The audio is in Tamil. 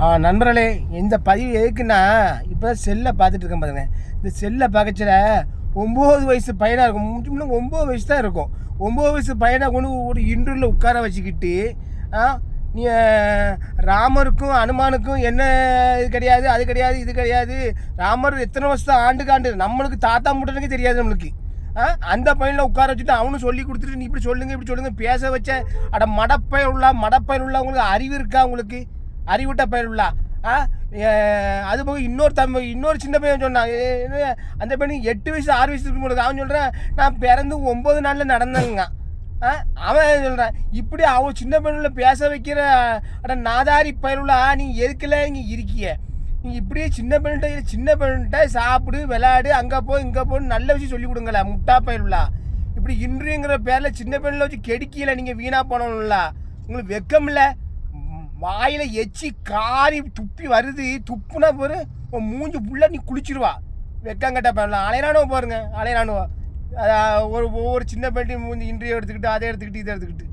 ஆ, நண்பர்களே இந்த பதிவு எதுக்குன்னா இப்போ செல்லை பார்த்துட்டு இருக்கேன் பாருங்க. இந்த செல்லை பார்க்கச்சில ஒம்பது வயசு பையனாக இருக்கும். முன்னாடி ஒம்பது வயசு தான் இருக்கும். ஒம்பது வயசு பையனை கொண்டு ஒரு இன்டர்வியூவில் உட்கார வச்சுக்கிட்டு ஆ நீ ராமருக்கும் அனுமானுக்கும் என்ன இது கிடையாது அது கிடையாது இது கிடையாது. ராமர் எத்தனை வருஷம் ஆண்டுக்கு ஆண்டு நம்மளுக்கு தாத்தா முட்டனுக்கு தெரியாது நம்மளுக்கு. ஆ அந்த பையனில் உட்கார வச்சுட்டு அவனும் சொல்லி கொடுத்துட்டு நீ இப்படி சொல்லுங்க இப்படி சொல்லுங்க பேச வச்ச அட மடப்பயல் உள்ள மடப்பயல் உள்ள உங்களுக்கு அறிவு இருக்கா உங்களுக்கு அறிவுட்ட பயிர் உள்ளா ஆ அது போக இன்னொரு தம்பி இன்னொரு சின்ன பையன் சொன்னான். என்ன, அந்த பையனுக்கு எட்டு வயசு ஆறு வயசு இருக்கும் அவன் சொல்கிறேன் நான் பிறந்து ஒம்பது நாளில் நடந்தேங்க ஆ? அவன் சொல்கிறான் இப்படி அவன் சின்ன பையனில் பேச வைக்கிற அட நாதாரி பயிருள்ளா நீ எதுக்கல இங்கே இருக்கிய? நீ இப்படியே சின்ன பையன்கிட்ட சின்ன பையன்கிட்ட சாப்பிடு விளையாடு அங்கே போ இங்கே போன்னு நல்ல விஷயம் சொல்லி கொடுங்கல முட்டா பயிருள்ளா இப்படி இன்றுங்கிற பேரில் சின்ன பையனில் வச்சு கெடுக்கல நீங்கள் வீணாக போனோம்ல உங்களுக்கு வெக்கம் இல்லை வாயில் எச்சி காரி துப்பி வருது துப்புனா பாரு உன் மூஞ்சி புள்ள நீ குளிச்சிருவா. வெக்கங்கட்ட பண்ணலாம் அலையரானுவ பாருங்க அலையரானுவா ஒரு ஒவ்வொரு சின்ன பேட்டி மூஞ்சி இன்றைய எடுத்துக்கிட்டு அதை எடுத்துக்கிட்டு இதை எடுத்துக்கிட்டு.